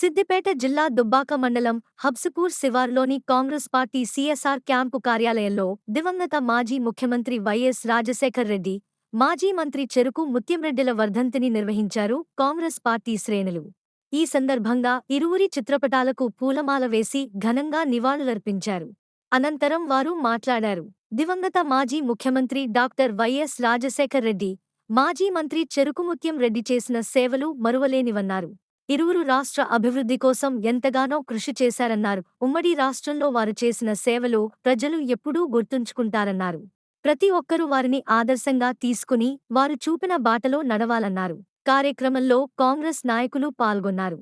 సిద్దిపేట జిల్లా దుబ్బాక మండలం హబ్సుపూర్ శివార్లోని కాంగ్రెస్ పార్టీ సీఎస్ఆర్ క్యాంపు కార్యాలయంలో దివంగత మాజీ ముఖ్యమంత్రి వైఎస్ రాజశేఖర్ రెడ్డి మాజీ మంత్రి చెరుకు ముత్యంరెడ్డిల వర్ధంతిని నిర్వహించారు కాంగ్రెస్ పార్టీ శ్రేణులు. ఈ సందర్భంగా ఇరువురి చిత్రపటాలకు పూలమాల వేసి ఘనంగా నివాళులర్పించారు. అనంతరం వారు మాట్లాడారు. దివంగత మాజీ ముఖ్యమంత్రి డాక్టర్ వైఎస్ రాజశేఖర్ రెడ్డి మాజీ మంత్రి చెరుకుముత్యం రెడ్డి చేసిన సేవలు మరువలేనివన్నారు. ఇరువురు రాష్ట్ర అభివృద్ధి కోసం ఎంతగానో కృషి చేశారన్నారు. ఉమ్మడి రాష్ట్రంలో వారు చేసిన సేవలు ప్రజలు ఎప్పుడూ గుర్తుంచుకుంటారన్నారు. ప్రతి ఒక్కరూ వారిని ఆదర్శంగా తీసుకుని వారు చూపిన బాటలో నడవాలన్నారు. కార్యక్రమంలో కాంగ్రెస్ నాయకులు పాల్గొన్నారు.